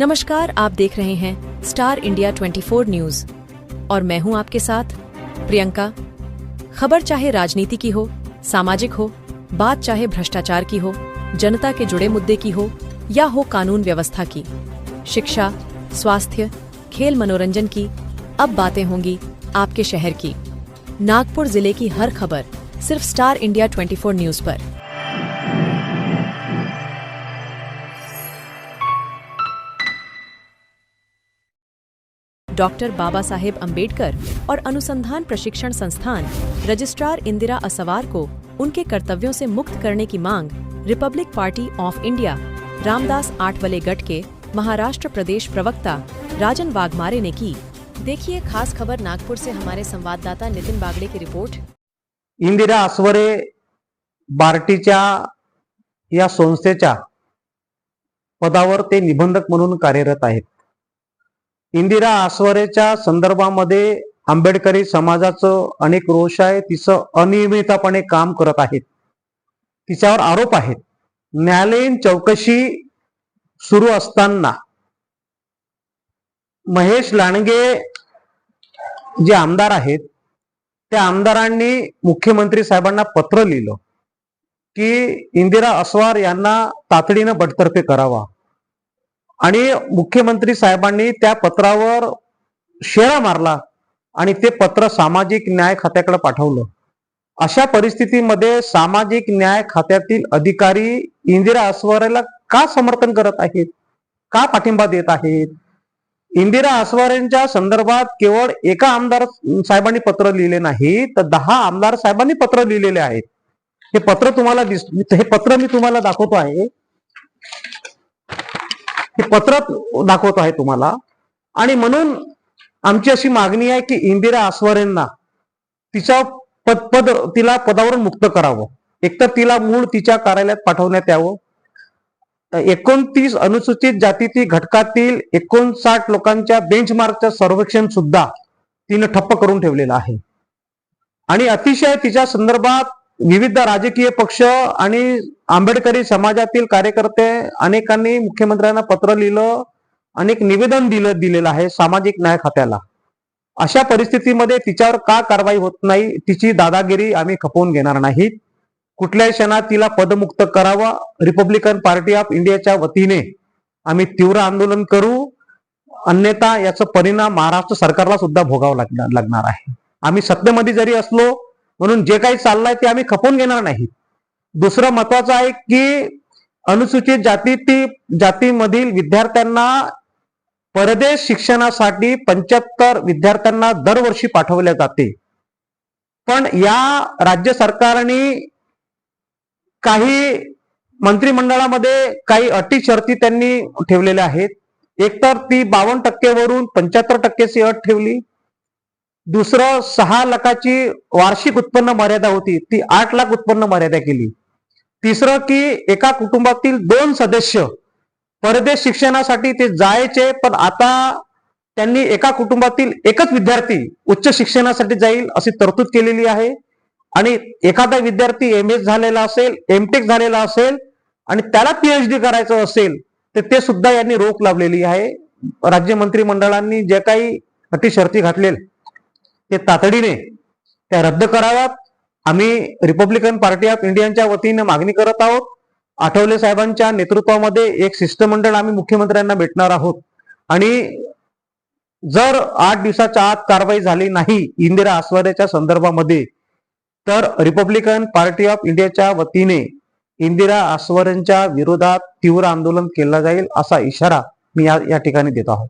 नमस्कार, आप देख रहे हैं स्टार इंडिया 24 न्यूज़। और मैं हूँ आपके साथ प्रियंका। खबर चाहे राजनीति की हो, सामाजिक हो, बात चाहे भ्रष्टाचार की हो, जनता के जुड़े मुद्दे की हो, या हो कानून व्यवस्था की। शिक्षा, स्वास्थ्य, खेल मनोरंजन की अब बातें होंगी आपके शहर की। नागपुर ज़िले की हर खबर सिर्फ़ स्टार इंडिया 24 न्यूज़ पर। डॉक्टर बाबा साहेब अंबेडकर और अनुसंधान प्रशिक्षण संस्थान रजिस्ट्रार इंदिरा असवार को उनके कर्तव्यों से मुक्त करने की मांग रिपब्लिक पार्टी ऑफ़ इंडिया, रामदास आठवले गट के महाराष्ट्र प्रदेश प्रवक्ता राजन वाघमारे ने की। देखिए खास खबर नागपुर से हमारे संवाददाता नितिन बागड़े की रिपोर्ट। इंदिरा आसवरे बार्टीच्या या संस्थेच्या पदावर ते निबंधक म्हणून कार्यरत आहेत. इंदिरा आसवरेच्या संदर्भामध्ये आंबेडकरी समाजाचं अनेक रोष आहे तिचं अनियमितपणे काम करत आहेत. तिच्यावर आरोप आहेत. न्यायालयीन चौकशी सुरू असताना महेश लांडगे जे आमदार आहेत त्या आमदारांनी मुख्यमंत्री साहेबांना पत्र लिहिलं की इंदिरा अस्वार यांना तातडीनं बडतर्फे करावा. आणि मुख्यमंत्री साहेबांनी त्या पत्रावर शेरा मारला आणि ते पत्र सामाजिक न्याय खात्याकडे पाठवलं. अशा परिस्थितीमध्ये सामाजिक न्याय खात्यातील अधिकारी इंदिरा अस्वारेला का समर्थन करत आहेत? का पाठिंबा देत आहेत? इंदिरा आसवारेंच्या संदर्भात केवळ एका आमदार साहेबांनी पत्र लिहिले नाही तर दहा आमदार साहेबांनी पत्र लिहिलेले आहेत. हे पत्र तुम्हाला दिस हे पत्र मी तुम्हाला दाखवतो आहे. पत्रात पत्र दाखवतो आहे तुम्हाला. आणि म्हणून आमची अशी मागणी आहे की इंदिरा आसवारेंना तिच्या पद पद तिला पदावरून मुक्त करावं. एकतर तिला मूळ तिच्या कार्यालयात पाठवण्यात यावं. एकोणतीस अनुसूचित जातीतील घटकातील एकोणसाठ लोकांच्या बेंचमार्कचं सर्वेक्षण सुद्धा तिनं ठप्प करून ठेवलेलं आहे. आणि अतिशय तिच्या संदर्भात विविध राजकीय पक्ष आणि आंबेडकरी समाजातील कार्यकर्ते अनेकांनी मुख्यमंत्र्यांना पत्र लिहिलं अनेक निवेदन दिलं दिलेलं आहे सामाजिक न्याय खात्याला. अशा परिस्थितीमध्ये तिच्यावर का कारवाई होत नाही तिची दादागिरी आम्ही खपवून घेणार नाहीत. कुठल्याही क्षणात तिला पदमुक्त करावं रिपब्लिकन पार्टी ऑफ इंडियाच्या वतीने आम्ही तीव्र आंदोलन करू. अन्यथा याचा परिणाम महाराष्ट्र सरकारला सुद्धा भोगावा लागणार लागणार आहे. आम्ही सत्तेमध्ये जरी असलो म्हणून जे काही चाललंय ते आम्ही खपवून घेणार नाही दुसरं महत्वाचं आहे की अनुसूचित जाती जातीमधील विद्यार्थ्यांना परदेश शिक्षणासाठी पंच्याहत्तर विद्यार्थ्यांना दरवर्षी पाठवले जाते. पण या राज्य सरकारने काही मंत्रिमंडळामध्ये काही अटी शर्ती त्यांनी ठेवलेल्या आहेत. एकतर ती बावन्न टक्केवरून पंच्याहत्तर टक्केची अट ठेवली. दुसरं सहा लाखाची वार्षिक उत्पन्न मर्यादा होती ती आठ लाख उत्पन्न मर्यादा केली. तिसरं की एका कुटुंबातील दोन सदस्य परदेश शिक्षणासाठी ते जायचे पण आता त्यांनी एका कुटुंबातील एकच विद्यार्थी उच्च शिक्षणासाठी जाईल अशी तरतूद केलेली आहे. आणि एखादा विद्यार्थी एम एस झालेला असेल एमटेक झालेला असेल आणि त्याला पीएचडी करायचं असेल तर ते सुद्धा यांनी रोख लावलेली आहे. राज्य मंत्रिमंडळांनी जे काही अटी शर्ती घातलेल ते तातडीने त्या रद्द कराव्यात. आम्ही रिपब्लिकन पार्टी ऑफ इंडियाच्या वतीने मागणी करत आहोत. आठवले साहेबांच्या नेतृत्वामध्ये एक शिष्टमंडळ आम्ही मुख्यमंत्र्यांना भेटणार आहोत. आणि जर आठ दिवसाच्या आत कारवाई झाली नाही इंदिरा आसवाद्याच्या संदर्भामध्ये तर रिपब्लिकन पार्टी ऑफ इंडियाच्या वतीने इंदिरा आसवरेंच्या विरोधात तीव्र आंदोलन केलं जाईल असा इशारा मी या ठिकाणी देत आहोत.